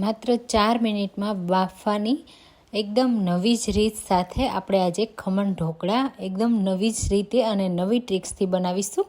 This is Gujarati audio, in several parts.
માત્ર ચાર મિનિટમાં બાફવાની એકદમ નવી જ રીત સાથે આપણે આજે ખમણ ઢોકળા એકદમ નવી જ રીતે અને નવી ટ્રિક્સથી બનાવીશું.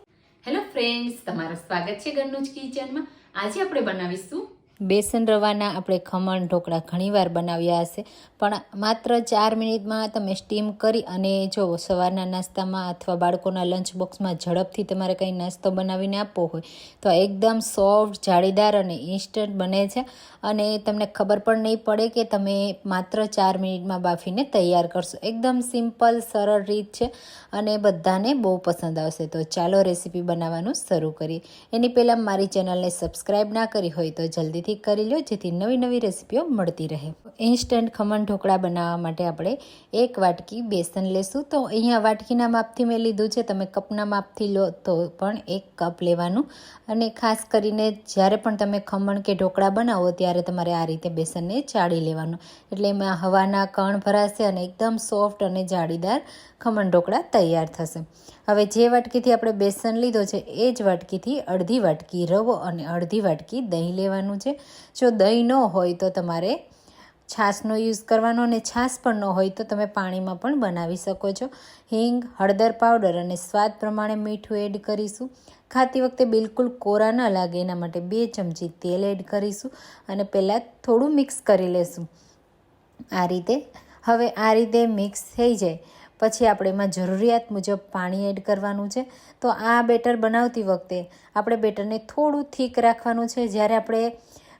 હેલો ફ્રેન્ડ્સ તમારું સ્વાગત છે ઘરનું જ કિચનમાં. આજે આપણે બનાવીશું બેસન રવાના આપણે ખમણ ઢોકળા ઘણીવાર બનાવ્યા હશે. પણ માત્ર ચાર મિનિટમાં તમે સ્ટીમ કરી અને જો સવારના નાસ્તામાં અથવા બાળકોના લંચ બોક્સમાં ઝડપથી તમારે કંઈ નાસ્તો બનાવીને આપવો હોય, તો એકદમ સોફ્ટ, જાળીદાર અને ઇન્સ્ટન્ટ બને છે. અને તમને ખબર પણ નહીં પડે કે તમે માત્ર ચાર મિનિટમાં બાફીને તૈયાર કરશો. એકદમ સિમ્પલ, સરળ રીત છે અને બધાને બહુ પસંદ આવશે. તો ચાલો રેસીપી બનાવવાનું શરૂ કરીએ. એની પહેલાં મારી ચેનલને સબસ્ક્રાઈબ ના કરી હોય તો જલ્દીથી કરી લો જેથી નવી નવી રેસીપીઓ મળતી રહે. ઇન્સ્ટન્ટ ખમણ ઢોકળા બનાવવા માટે આપણે એક વાટકી બેસન લેશું. તો અહીંયા વાટકીના માપથી મેં લીધું છે. તમે કપના માપથી લો તો પણ એક કપ લેવાનું. અને ખાસ કરીને જ્યારે પણ તમે ખમણ કે ઢોકળા બનાવો ત્યારે તમારે આ રીતે બેસનને ચાળી લેવાનું. એટલે એમાં હવાના કણ ભરાશે અને એકદમ સોફ્ટ અને જાળીદાર ખમણ ઢોકળા તૈયાર થશે. હવે જે વાટકીથી આપણે બેસન લીધો છે, એ જ વાટકીથી અડધી વાટકી રવો અને અડધી વાટકી દહીં લેવાનું છે. જો દહીં ન હોય તો તમારે છાશનો યુઝ કરવાનો અને છાશ પણ ન હોય તો તમે પાણીમાં પણ બનાવી શકો છો. હિંગ, હળદર પાવડર અને સ્વાદ પ્રમાણે મીઠું એડ કરીશું. ખાતી વખતે બિલકુલ કોરા ન લાગે, એના માટે બે ચમચી તેલ એડ કરીશું અને પહેલાં થોડું મિક્સ કરી લેશું. આ રીતે. હવે આ રીતે મિક્સ થઈ જાય. પછી આપણે એમાં જરૂરિયાત મુજબ પાણી એડ કરવાનું છે. તો આ બેટર બનાવતી વખતે આપણે બેટરને થોડું થીક રાખવાનું છે. જ્યારે આપણે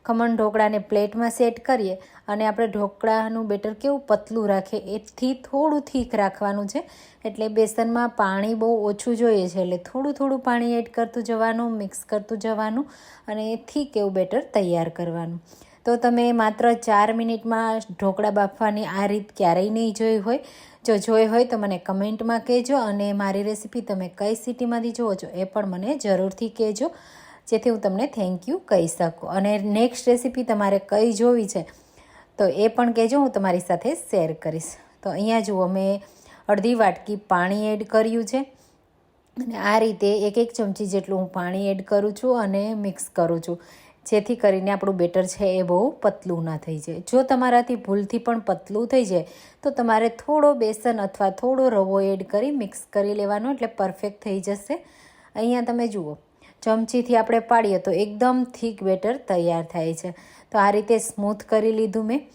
ખમણ ઢોકળાને પ્લેટમાં સેટ કરીએ અને આપણે ઢોકળાનું બેટર કેવું પતલું રાખે એથી થોડું થીક રાખવાનું છે. એટલે બેસનમાં પાણી બહુ ઓછું જોઈએ છે. એટલે થોડું થોડું પાણી એડ કરતું જવાનું મિક્સ કરતું જવાનું અને થીક એવું બેટર તૈયાર કરવાનું. તો તમે માત્ર ચાર મિનિટમાં ઢોકળા બાફવાની આ રીત ક્યારેય નહીં જોઈ હોય. જો જોઈ હોય તો મને કમેન્ટમાં કહેજો અને મારી રેસીપી તમે કઈ સિટીમાંથી જુઓ છો એ પણ મને જરૂરથી કહેજો, જેથી હું તમને થેન્ક યુ કહી શકું. અને નેક્સ્ટ રેસીપી તમારે કઈ જોવી છે તો એ પણ કહેજો, હું તમારી સાથે શેર કરીશ. તો અહીંયા જુઓ, મેં અડધી વાટકી પાણી એડ કર્યું છે. અને આ રીતે એક એક ચમચી જેટલું હું પાણી એડ કરું છું અને મિક્સ કરું છું. જેથી કરીને આપણું બેટર છે એ બહુ પતલું ના થઈ જાય. જો તમારાથી ભૂલથી પણ પતલું થઈ જાય, તો તમારે થોડો બેસન અથવા થોડો રવો એડ કરી મિક્સ કરી લેવાનો એટલે પરફેક્ટ થઈ જશે. અહીંયા તમે જુઓ, ચમચીથી આપણે પાડીએ તો એકદમ થીક બેટર તૈયાર થાય છે. તો આ રીતે સ્મૂથ કરી લીધું મેં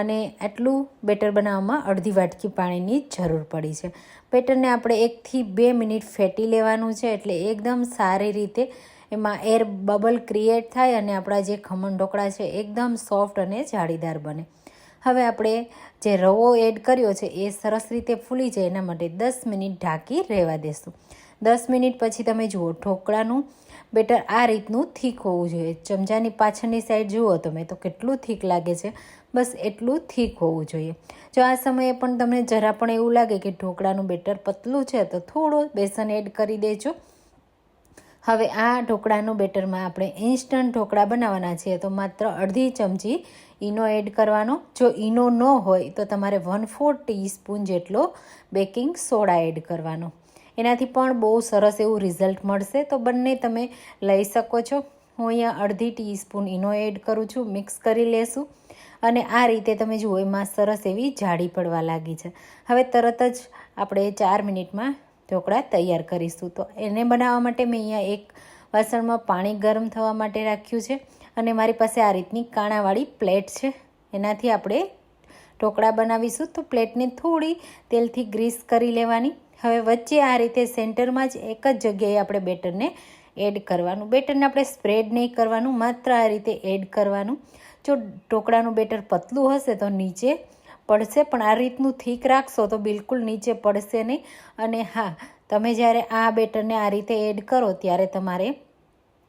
અને આટલું બેટર બનાવવામાં અડધી વાટકી પાણીની જરૂર પડી છે. બેટરને આપણે એકથી બે મિનિટ ફેટી લેવાનું છે એટલે એકદમ સારી રીતે એમાં એર બબલ ક્રિએટ થાય અને આપણા જે ખમણ ઢોકળા છે, એકદમ સોફ્ટ અને જાળીદાર બને. હવે આપણે જે રવો એડ કર્યો છે, એ સરસ રીતે ફૂલી જાય, એના માટે દસ મિનિટ ઢાંકી રહેવા દેશું. દસ મિનિટ પછી તમે જુઓ, ઢોકળાનું બેટર આ રીતનું થીક હોવું જોઈએ. ચમચાની પાછળની સાઈડ જુઓ તમે, તો કેટલું થીક લાગે છે. બસ એટલું થીક હોવું જોઈએ. જો આ સમયે પણ તમને જરા પણ એવું લાગે કે ઢોકળાનું બેટર પતલું છે, તો થોડો બેસન એડ કરી દેજો. હવે આ ઢોકળાનું બેટરમાં આપણે ઇન્સ્ટન્ટ ઢોકળા બનાવવાના છીએ, તો માત્ર અડધી ચમચી ઈનો એડ કરવાનો. જો ઈનો ન હોય, તો તમારે વન ફોર ટીસ્પૂન જેટલો બેકિંગ સોડા એડ કરવાનો. એનાથી પણ બહુ સરસ એવું રિઝલ્ટ મળશે, તો બંને તમે લઈ શકો છો. હું અહીંયા અડધી ટીસ્પૂન ઈનો એડ કરું છું, મિક્સ કરી લેશું. અને આ રીતે તમે જુઓ, એમાં સરસ એવી જાડી પડવા લાગી છે. હવે તરત જ આપણે ચાર મિનિટમાં ઢોકળા તૈયાર કરીશું. તો એને બનાવવા માટે મેં અહીંયા એક વાસણમાં પાણી ગરમ થવા માટે રાખ્યું છે અને મારી પાસે આ રીતની કાણાવાળી પ્લેટ છે. એનાથી આપણે ઢોકળા બનાવીશું. તો પ્લેટને થોડી તેલથી ગ્રીસ કરી લેવાની. હવે વચ્ચે આ રીતે સેન્ટરમાં જ એક જ જગ્યાએ આપણે બેટરને એડ કરવાનું. બેટરને આપણે સ્પ્રેડ નહીં કરવાનું, માત્ર આ રીતે એડ કરવાનું. જો ઢોકળાનું બેટર પતલું હશે તો નીચે પડશે, પણ આ રીતનું થીક રાખશો તો બિલકુલ નીચે પડશે નહીં. અને હા, તમે જ્યારે આ બેટરને આ રીતે એડ કરો ત્યારે તમારે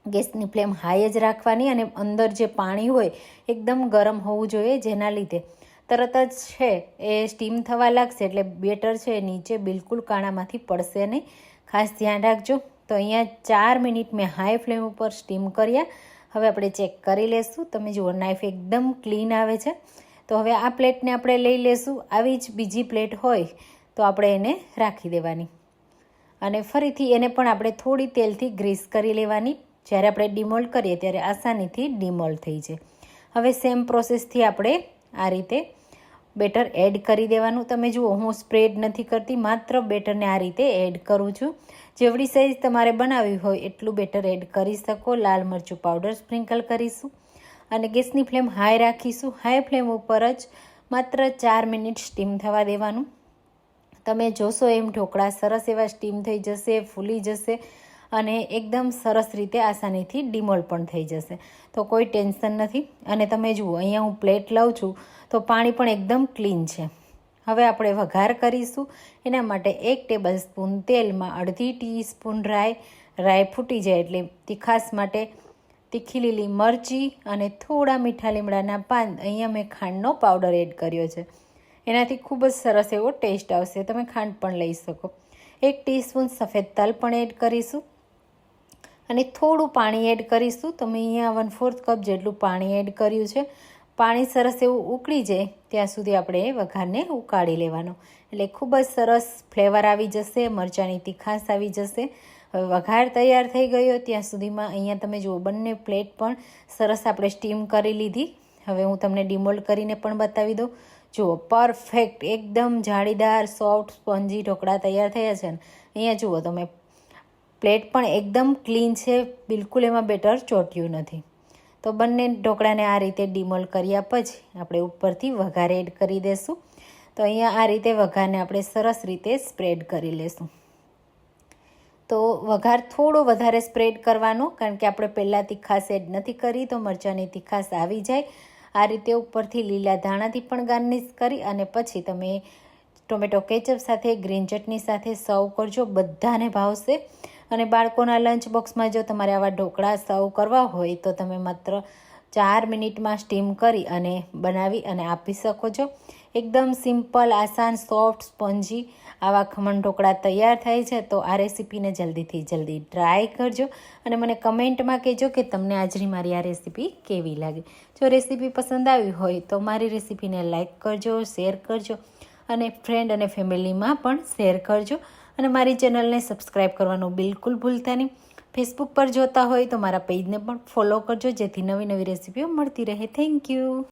ગેસની ફ્લેમ હાઈ જ રાખવાની અને અંદર જે પાણી હોય એકદમ ગરમ હોવું જોઈએ જેના લીધે. તરત જ છે, એ સ્ટીમ થવા લાગશે એટલે બેટર છે નીચે બિલકુલ કાણામાંથી પડશે નહીં. ખાસ ધ્યાન રાખજો. તો અહીંયા ચાર મિનિટ મેં હાઈ ફ્લેમ ઉપર સ્ટીમ કર્યા. હવે આપણે ચેક કરી લેશું. તમે જુઓ, નાઈફ એકદમ ક્લીન આવે છે. તો હવે આ પ્લેટને આપણે લઈ લેશું. આવી જ બીજી પ્લેટ હોય તો આપણે એને રાખી દેવાની. અને ફરીથી એને પણ આપણે થોડી તેલથી ગ્રીસ કરી લેવાની. જ્યારે આપણે ડિમોલ્ડ કરીએ ત્યારે આસાનીથી ડિમોલ્ડ થઈ જાય. હવે સેમ પ્રોસેસથી આપણે આ રીતે બેટર એડ કરી દેવાનું. તમે જુઓ, હું સ્પ્રેડ નથી કરતી, માત્ર બેટરને આ રીતે એડ કરું છું. જેવડી સાઈઝ તમારે બનાવવી હોય એટલું બેટર એડ કરી શકો. લાલ મરચું પાવડર સ્પ્રિંકલ કરીશું. અને ગેસની ફ્લેમ હાઈ રાખીશું. હાઈ ફ્લેમ ઉપર જ માત્ર ચાર મિનિટ સ્ટીમ થવા દેવાનું. તમે જોશો એમ ઢોકળા સરસ એવા સ્ટીમ થઈ જશે, ફૂલી જશે અને એકદમ સરસ રીતે આસાનીથી ડિમોલ પણ થઈ જશે. તો કોઈ ટેન્શન નથી. અને તમે જુઓ, અહીંયા હું પ્લેટ લઉં છું તો પાણી પણ એકદમ ક્લીન છે. હવે આપણે વઘાર કરીશું. એના માટે એક ટેબલ સ્પૂન તેલમાં અડધી ટીસ્પૂન રાઈ રાઈ ફૂટી જાય એટલે તીખાસ માટે તીખી લીલી મરચી અને થોડા મીઠા લીમડાના પાન અહીંયા મેં ખાંડનો પાવડર એડ કર્યો છે. એનાથી ખૂબ જ સરસ એવો ટેસ્ટ આવશે. તમે ખાંડ પણ લઈ શકો. એક ટીસ્પૂન સફેદ તલ પણ એડ કરીશું. અને થોડું પાણી એડ કરીશું. તો મેં અહીંયા વન ફોર્થ કપ જેટલું પાણી એડ કર્યું છે. પાણી સરસ એવું ઉકળી જાય ત્યાં સુધી આપણે એ વઘારને ઉકાળી લેવાનો. એટલે ખૂબ જ સરસ ફ્લેવર આવી જશે, મરચાંની તીખાશ આવી જશે. વઘાર તૈયાર થઈ ગયો ત્યાં સુધીમાં અહીંયા તમે જુઓ, બંને પ્લેટ પણ સરસ આપણે સ્ટીમ કરી લીધી. હવે હું તમને ડિમોલ્ડ કરીને પણ બતાવી દઉં. જુઓ, પરફેક્ટ, એકદમ જાળીદાર, સોફ્ટ, સ્પોન્જી ઢોકળા તૈયાર થયા છે. ને અહીંયા જુઓ, તમે પ્લેટ પણ એકદમ ક્લીન છે, બિલકુલ એમાં બેટર ચોટ્યું નથી. તો બંને ઢોકળાને આ રીતે ડિમોલ કર્યા પછી આપણે ઉપરથી વઘાર એડ કરી દઈશું તો અહીંયા આ રીતે વઘારને આપણે સરસ રીતે સ્પ્રેડ કરી લેશું. તો વઘાર થોડો વધારે સ્પ્રેડ કરવાનો, કારણ કે આપણે પહેલાં તીખાશ એડ નથી કરી, તો મરચાંની તીખાસ આવી જાય. આ રીતે ઉપરથી લીલા ધાણાથી પણ ગાર્નિશ કરી અને પછી તમે ટોમેટો કેચઅપ સાથે, ગ્રીન ચટણી સાથે સર્વ કરજો, બધાને ભાવશે. અને બાળકોના લંચ બોક્સમાં જો તમારે આવા ઢોકળા સર્વ કરવા હોય, તો તમે માત્ર ચાર મિનિટમાં સ્ટીમ કરી અને બનાવી અને આપી શકો છો. એકદમ સિમ્પલ, આસાન, સોફ્ટ, સ્પોન્જી આવા ખમણ ઢોકળા તૈયાર થાય છે. તો આ રેસીપીને જલ્દીથી જલ્દી ટ્રાય કરજો અને મને કમેન્ટમાં કહેજો કે તમને આજની મારી આ રેસીપી કેવી લાગી. જો રેસીપી પસંદ આવી હોય તો મારી રેસીપીને લાઇક કરજો, શેર કરજો અને ફ્રેન્ડ અને ફેમિલીમાં પણ શેર કરજો. અને મારી ચેનલને સબસ્ક્રાઈબ કરવાનું બિલકુલ ભૂલતા નહીં. ફેસબુક પર જોતા હોય તો મારા પેજને પણ ફોલો કરજો, જેથી નવી નવી રેસીપીઓ મળતી રહે. Thank you.